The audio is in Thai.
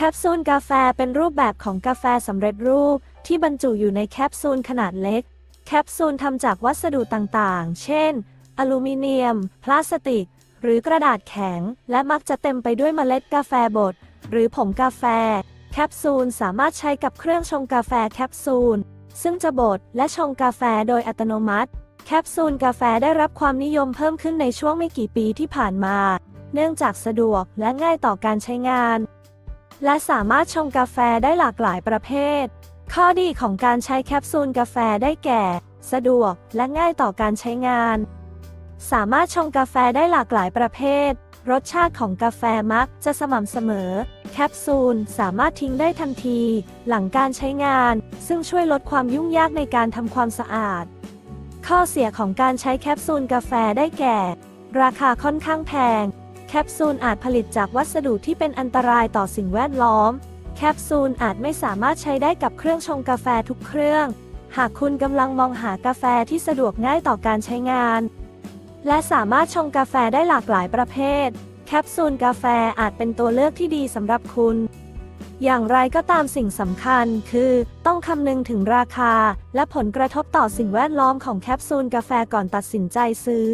แคปซูลกาแฟเป็นรูปแบบของกาแฟสำเร็จรูป ที่บรรจุอยู่ในแคปซูลขนาดเล็ก แคปซูลทำจากวัสดุต่างๆ เช่น อลูมิเนียม พลาสติก หรือกระดาษแข็ง และมักจะเต็มไปด้วยเมล็ดกาแฟบด หรือผงกาแฟ แคปซูลสามารถใช้กับเครื่องชงกาแฟแคปซูล ซึ่งจะบดและชงกาแฟโดยอัตโนมัติ แคปซูลกาแฟได้รับความนิยมเพิ่มขึ้นในช่วงไม่กี่ปีที่ผ่านมา เนื่องจากสะดวกและง่ายต่อการใช้งาน และสามารถชงกาแฟได้หลากหลายประเภท ข้อดีของการใช้แคปซูลกาแฟได้แก่ สะดวกและง่ายต่อการใช้งาน สามารถชงกาแฟได้หลากหลายประเภท รสชาติของกาแฟมักจะสม่ำเสมอ แคปซูลสามารถทิ้งได้ทันที หลังการใช้งาน ซึ่งช่วยลดความยุ่งยากในการทำความสะอาด ข้อเสียของการใช้แคปซูลกาแฟได้แก่ ราคาค่อนข้างแพง แคปซูลอาจผลิตจากวัสดุที่เป็นอันตรายต่อสิ่งแวดล้อม แคปซูลอาจไม่สามารถใช้ได้กับเครื่องชงกาแฟทุกเครื่อง หากคุณกำลังมองหากาแฟที่สะดวกง่ายต่อการใช้งาน และสามารถชงกาแฟได้หลากหลายประเภท แคปซูลกาแฟอาจเป็นตัวเลือกที่ดีสำหรับคุณ อย่างไรก็ตามสิ่งสำคัญคือ ต้องคำนึงถึงราคา และผลกระทบต่อสิ่งแวดล้อมของแคปซูลกาแฟก่อนตัดสินใจซื้อ